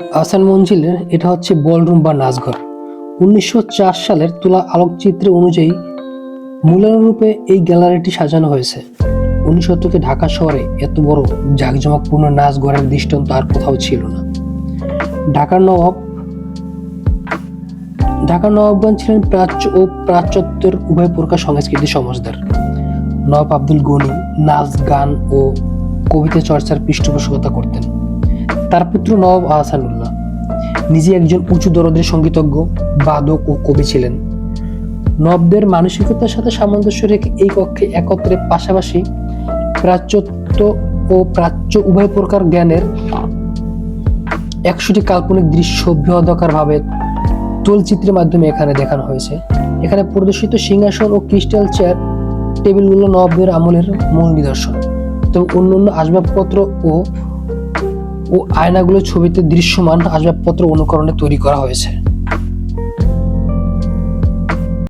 আহসান মঞ্জিলের এটা হচ্ছে বলরুম বা নাচঘর। উনিশশো চার সালের তোলা আলোকচিত্র অনুযায়ী মূলানুরূপে এই গ্যালারিটি সাজানো হয়েছে। উনিশ শতকে ঢাকা শহরে এত বড় জাঁকজমকপূর্ণ নাচ ঘরের দৃষ্টান্ত আর কোথাও ছিল না। ঢাকার নবাব ঢাকার নবাবগঞ্জ ছিলেন প্রাচ্য ও প্রাচ্যত্বের উভয় প্রকার সংস্কৃতি সমাজদার। নবাব আব্দুল গনি নাচ, গান ও কবিতা চর্চার পৃষ্ঠপোষকতা করতেন। তার পুত্র নবাব আহসানুল্লাহ। নিজে একজন উঁচু দরদের সঙ্গীতজ্ঞ, বাদক ও কবি ছিলেন। নবদের মানসিকতার সাথে সামঞ্জস্য রেখে এই কক্ষে একত্রে পাশাপাশি প্রাচ্যত্ব ও প্রাচ্য উভয় প্রকার জ্ঞানের একশোটি কাল্পনিক দৃশ্য বৃহদাকার ভাবে তলচিত্রের মাধ্যমে এখানে দেখানো হয়েছে। এখানে প্রদর্শিত সিংহাসন ও ক্রিস্টাল চেয়ার টেবিলগুলো নবাবদের আমলের মূল নিদর্শন। তবে অন্যান্য আসবাবপত্র ও ও আয়নাগুলো ছবিতে দৃশ্যমান আসবাবপত্র অনুকরণে তৈরি করা হয়েছে।